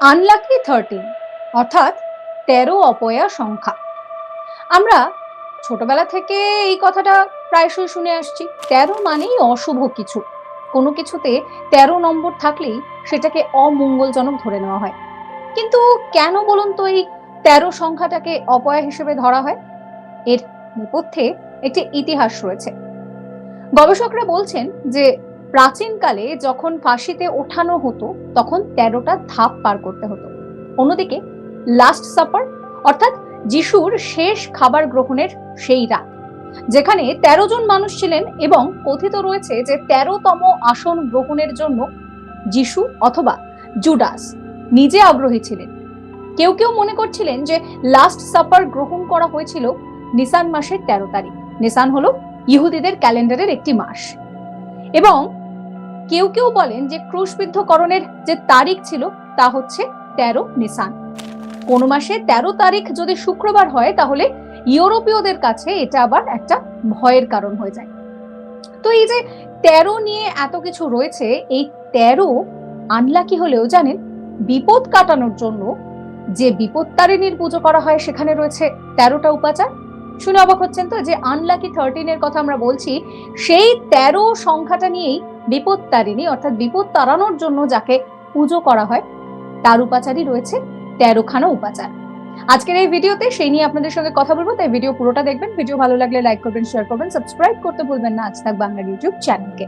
Unlucky thirteen অর্থাৎ তেরো অপয়া সংখ্যা। আমরা ছোটবেলা থেকে এই কথাটা প্রায়শই শুনে আসছি। তেরো মানেই অশুভ কিছু। কোনো কিছুতে তেরো নম্বর থাকলেই সেটাকে অমঙ্গলজনক ধরে নেওয়া হয়। কিন্তু কেন বলুন তো এই তেরো সংখ্যাটাকে অপয়া হিসেবে ধরা হয়? এর নেপথ্যে একটি ইতিহাস রয়েছে। গবেষকরা বলছেন যে প্রাচীনকালে যখন ফাঁসিতে ওঠানো হতো, তখন তেরোটা ধাপ পার করতে হতো। অন্যদিকে লাস্ট সাপার অর্থাৎ যিশুর শেষ খাবার গ্রহণের সেই রাত, যেখানে তেরো জন মানুষ ছিলেন এবং কথিত রয়েছে যে তেরোতম আসন গ্রহণের জন্য যিশু অথবা জুডাস নিজে আগ্রহী ছিলেন। কেউ কেউ মনে করছিলেন যে লাস্ট সাপার গ্রহণ করা হয়েছিল নিসান মাসের তেরো তারিখ। নিসান হলো ইহুদিদের ক্যালেন্ডারের একটি মাস। এবং কেউ কেউ বলেন যে ক্রুশবিদ্ধকরণের যে তারিখ ছিল তা হচ্ছে তেরো নিসান। কোন মাসে তেরো তারিখ যদি শুক্রবার হয়, তাহলে ইউরোপীয়দের কাছে এটা আবার একটা ভয়ের কারণ হয়ে যায়। তো এই যে তেরো নিয়ে এত কিছু রয়েছে, এই তেরো আনলাকি হলেও জানেন, বিপদ কাটানোর জন্য যে বিপত্তারিণীর পুজো করা হয়, সেখানে রয়েছে তেরোটা উপাচার। শুনে অবাক হচ্ছেন তো যে আনলাকি থার্টিনের কথা আমরা বলছি, সেই তেরো সংখ্যাটা নিয়েই বিপত্তারিণী, অর্থাৎ বিপদ তাড়ানোর জন্য যাকে পুজো করা হয়, তার উপাচারই রয়েছে তেরোখানা উপাচার। আজকের এই ভিডিওতে সেই নিয়ে আপনাদের সঙ্গে কথা বলব, তাই ভিডিও পুরোটা দেখবেন। ভিডিও ভালো লাগলে লাইক করবেন শেয়ার করবেন সাবস্ক্রাইব করতে ভুলবেন না। আজ থাক বাংলার ইউটিউব চ্যানেলকে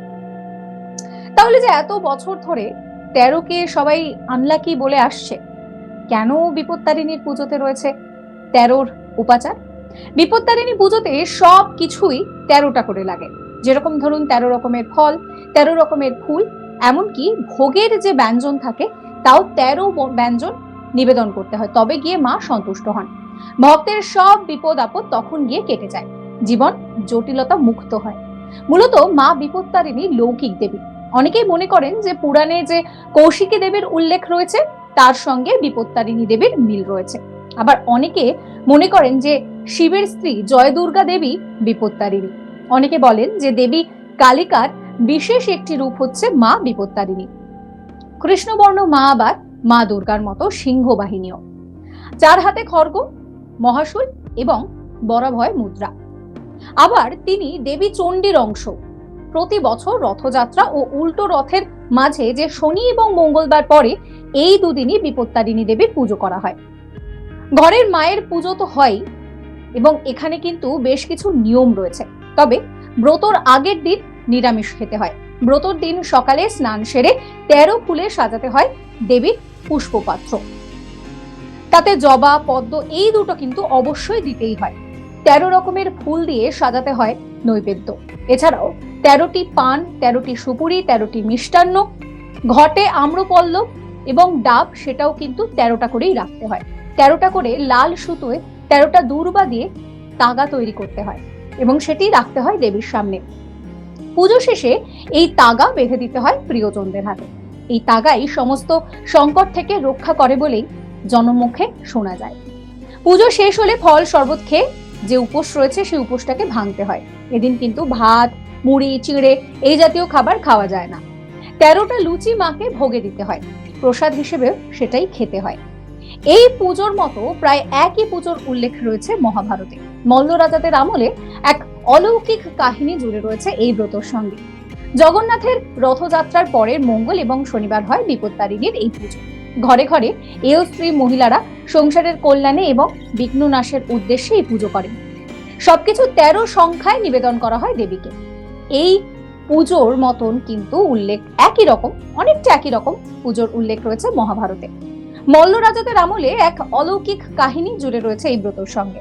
তাহলে যে এত বছর ধরে তেরোকে সবাই আনলাকি বলে আসছে, কেন বিপত্তারিণীর পুজোতে রয়েছে তেরোর উপাচার? বিপত্তারিণী পুজোতে সব কিছুই তেরোটা করে লাগে। যেরকম ধরুন তেরো রকমের ফল, তেরো রকমের ফুল, এমনকি ভোগের যে ব্যঞ্জন থাকে, তাও তেরো ব্যঞ্জন নিবেদন করতে হয়। তবে গিয়ে মা সন্তুষ্ট হন। ভক্তের সব বিপদ আপদ তখন গিয়ে কেটে যায়। জীবন জটিলতা মুক্ত হয়। মূলত মা বিপত্তারিণী লৌকিক দেবী। অনেকেই মনে করেন যে পুরাণে যে কৌশিকী দেবীর উল্লেখ রয়েছে, তার সঙ্গে বিপত্তারিণী দেবীর মিল রয়েছে। আবার অনেকে মনে করেন যে শিবের স্ত্রী জয় দুর্গা দেবী বিপত্তারিণী। অনেকে বলেন যে দেবী কালিকার বিশেষ একটি রূপ হচ্ছে মা বিপত্তারিণী। কৃষ্ণবর্ণ মা আবার মা দুর্গার মতো সিংহ বাহিনীও চার হাতে খড়গ, মহাশুল এবং বরাভয় মুদ্রা। আবার তিনি দেবী চণ্ডীর অংশ। প্রতি বছর রথযাত্রা ও উল্টো রথের মাঝে যে শনি এবং মঙ্গলবার পরে এই দুদিনই বিপত্তারিণী দেবীর পুজো করা হয়। ঘরের মায়ের পুজো তো হয় এবং এখানে কিন্তু বেশ কিছু নিয়ম রয়েছে। তবে ব্রতর আগের দিন নিরামিষ খেতে হয়। ব্রতর দিন সকালে স্নান সেরে তেরো ফুলে সাজাতে হয় দেবীর পুষ্পপাত্র। তাতে জবা, পদ্ম এই দুটো কিন্তু অবশ্যই দিতেই হয়। তেরো রকমের ফুল দিয়ে সাজাতে হয় নৈবেদ্য। এছাড়াও তেরোটি পান, তেরোটি সুপুরি, তেরোটি মিষ্টান্ন, ঘটে আম্রপল্লব এবং ডাব সেটাও কিন্তু তেরোটা করেই রাখতে হয়। তেরোটা করে লাল সুতোয় তেরোটা দূর্বা দিয়ে তাগা তৈরি করতে হয়। এবং সেটি রাখতে হয় দেবীর সামনে। পুজো শেষে এই তাগা বেঁধে দিতে হয় প্রিয়জনদের হাতে। এই তাগাই সমস্ত সংকট থেকে রক্ষা করে বলেই জনমুখে শোনা যায়। পুজো শেষ হলে ফল শরবত খেয়ে যে উপোস রয়েছে সেই উপোসটাকে ভাঙতে হয়। এদিন কিন্তু ভাত, মুড়ি, চিড়ে এই জাতীয় খাবার খাওয়া যায় না। তেরোটা লুচি মাকে ভোগে দিতে হয়। প্রসাদ হিসেবে সেটাই খেতে হয়। এই পুজোর মতো প্রায় একই পুজোর উল্লেখ রয়েছে মহাভারতে। মল্ল রাজাদের আমলে এক অলৌকিক কাহিনী জুড়ে রয়েছে এই ব্রতর সঙ্গে। জগন্নাথের রথযাত্রার পরের মঙ্গল এবং শনিবার হয় বিপত্তারিণীর এই পুজো। ঘরে ঘরে এও স্ত্রী মহিলারা সংসারের কল্যাণে এবং বিঘ্ন নাশের উদ্দেশ্যে এই পুজো করেন। সবকিছু তেরো সংখ্যায় নিবেদন করা হয় দেবীকে। এই পুজোর মতন কিন্তু উল্লেখ একই রকম, অনেকটা একই রকম পুজোর উল্লেখ রয়েছে মহাভারতে। মল্ল রাজাদের আমলে এক অলৌকিক কাহিনী জুড়ে রয়েছে এই ব্রতর সঙ্গে।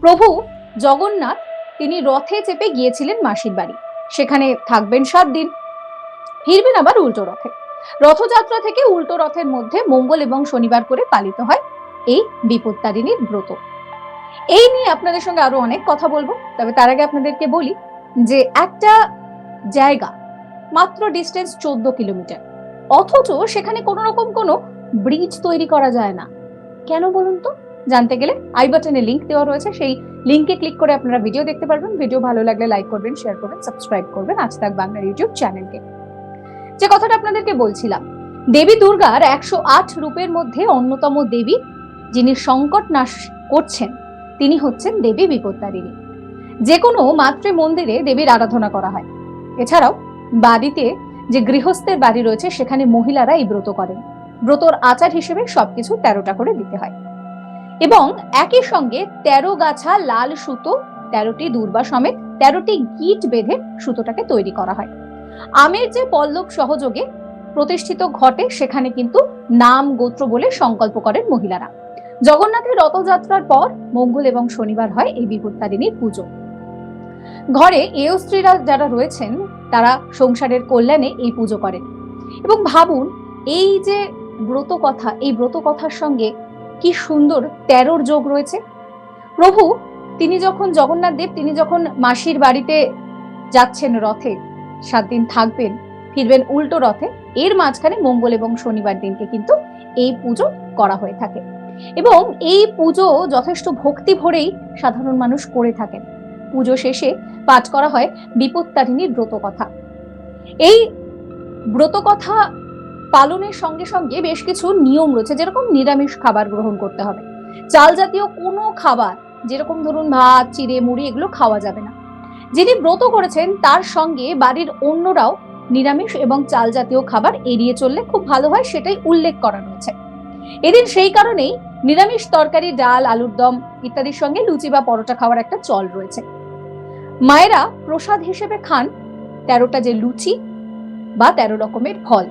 প্রভু জগন্নাথ, তিনি রথে চেপে গিয়েছিলেন মাসির বাড়ি। সেখানে থাকবেন সাত দিন। ফিরবেন আবার উল্টো রথে। রথযাত্রা থেকে উল্টো রথের মধ্যে মঙ্গল এবং শনিবার করে পালিত হয় এই বিপত্তারিণীর ব্রত। এই নিয়ে আপনাদের সঙ্গে আরও অনেক কথা বলব, তবে তার আগে আপনাদেরকে বলি যে একটা জায়গা মাত্র ডিস্টেন্স চোদ্দ কিলোমিটার। অথচ সেখানে কোনো রকম কোনো ব্রিজ তৈরি করা যায় না। কেন বলুন তো? জানতে গেলে আই বাটনে লিংক দেওয়া রয়েছে। সেই লিঙ্কে ক্লিক করে আপনারা ভিডিও দেখতে পারবেন। ভিডিও ভালো লাগলে লাইক করবেন শেয়ার করবেন সাবস্ক্রাইব করবেন। আজ তাক বাংলার ইউটিউব চ্যানেলকে যে কথাটা আপনাদেরকে বলছিলাম, দেবী দুর্গার একশো আট রূপের মধ্যে অন্যতম দেবী যিনি সংকট নাশ করছেন, তিনি হচ্ছেন দেবী বিপত্তারিণী। যে কোনো মাতৃ মন্দিরে দেবীর আরাধনা করা হয়। এছাড়াও বাড়িতে যে গৃহস্থের বাড়ি রয়েছে, সেখানে মহিলারা এই ব্রত করেন। ব্রতর আচার হিসেবে সবকিছু তেরোটা করে দিতে হয়। এবং একই সঙ্গে তেরো গাছা লাল সুতো, তেরোটি দুর্বা সমেত তেরোটি গিট বেঁধে সুতোটাকে তৈরি করা হয়। আমের যে পল্লব সহযোগে প্রতিষ্ঠিত ঘটে, সেখানে কিন্তু নাম গোত্র বলে সংকল্প করেন মহিলারা। জগন্নাথের রথযাত্রার পর মঙ্গল এবং শনিবার হয় এই বিপত্তারিণীর পুজো। ঘরে এও স্ত্রীরা যারা রয়েছেন, তারা সংসারের কল্যাণে এই পুজো করেন। এবং ভাবুন, এই যে ব্রত কথা এই ব্রত কথার সঙ্গে কি সুন্দর তেরোর যোগ রয়েছে? প্রভু, তিনি যখন জগন্নাথ দেব, তিনি যখন মাসির বাড়িতে যাচ্ছেন রথে, সাত দিন থাকবেন, ফিরবেন উল্টো রথে, এর মাঝখানে মঙ্গল এবং শনিবার দিনকে কিন্তু এই পুজো করা হয়ে থাকে। এবং এই পুজো যথেষ্ট ভক্তি ভরেই সাধারণ মানুষ করে থাকেন। পুজো শেষে পাঠ করা হয় বিপত্তারিণীর ব্রত কথা এই ব্রত কথা পালনের সঙ্গে সঙ্গে বেশ কিছু নিয়ম রয়েছে, যেরকম নিরামিষ খাবার গ্রহণ করতে হবে। চাল জাতীয় কোনো খাবার, যেরকম ধরুন ভাত, চিড়ে, মুড়ি, এগুলো খাওয়া যাবে না। যিনি ব্রত করেছেন, তার সঙ্গে বাড়ির অন্যরাও নিরামিষ এবং চাল জাতীয় খাবার এড়িয়ে চললে খুব ভালো হয়, সেটাই উল্লেখ করা রয়েছে। এদিন সেই কারণেই নিরামিষ তরকারি, ডাল, আলুর দম ইত্যাদির সঙ্গে লুচি বা পরোটা খাওয়ার একটা চল রয়েছে। মায়েরা প্রসাদ হিসেবে খান তেরোটা যে লুচি বা তেরো রকমের ফল।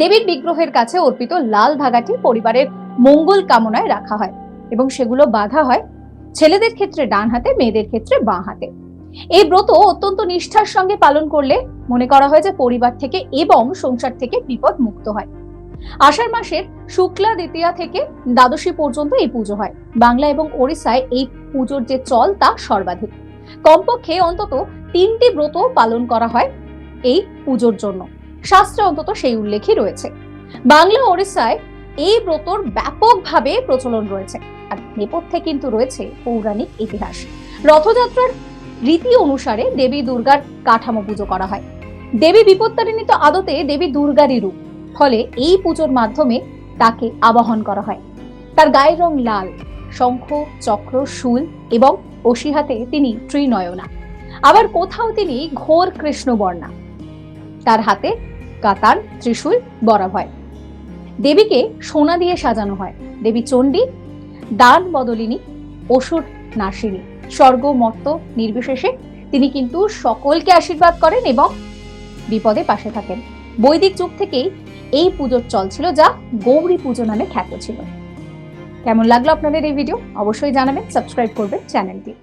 দেবীর বিগ্রহের কাছে অর্পিত লাল ধাগাটি পরিবারের মঙ্গল কামনায় রাখা হয় এবং সেগুলো বাঁধা হয় ছেলেদের ক্ষেত্রে ডান হাতে, মেয়েদের ক্ষেত্রে বাঁ হাতে। এই ব্রত অত্যন্ত নিষ্ঠার সঙ্গে পালন করলে মনে করা হয় যে পরিবার থেকে এবং সংসার থেকে বিপদ মুক্ত হয়। আষাঢ় মাসের শুক্লা, দ্বিতীয়া থেকে দ্বাদশী পর্যন্ত এই পুজো হয়। বাংলা এবং ওড়িশায় এই পুজোর যে চল তা সর্বাধিক। কমপক্ষে অন্তত তিনটি ব্রত পালন করা হয় এই পুজোর জন্য। শাস্ত্রে অন্তত সেই উল্লেখই রয়েছে। বাংলা ওড়িশায় এই ব্রতর ব্যাপকভাবে প্রচলন রয়েছে। আর নেপথ্যে কিন্তু রয়েছে পৌরাণিক ইতিহাস। রথযাত্রার রীতি অনুসারে দেবী দুর্গার কাঠামো পুজো করা হয়। দেবী বিপত্তারিণী তো আদতে দেবী দুর্গারই রূপ। ফলে এই পুজোর মাধ্যমে তাকে আবাহন করা হয়। তার গায়ের রং লাল, শঙ্খ, চক্র, শুল এবং অসি হাতে তিনি ত্রিনয়না। আবার কোথাও তিনি ঘোর কৃষ্ণবর্ণা। তার হাতে কাতার, ত্রিশূল, বরাভয়। দেবীকে সোনা দিয়ে সাজানো হয়। দেবী চণ্ডী, দান বদলিনী, অসুর নাসিনী। স্বর্গ মর্ত নির্বিশেষে তিনি কিন্তু সকলকে আশীর্বাদ করেন এবং বিপদে পাশে থাকেন। বৈদিক যুগ থেকেই এই পুজোর চল ছিল যা গৌরী পুজো নামে খ্যাত ছিল। কেমন লাগল আপনাদের এই ভিডিও অবশ্যই জানাবেন সাবস্ক্রাইব করবেন চ্যানেলটি।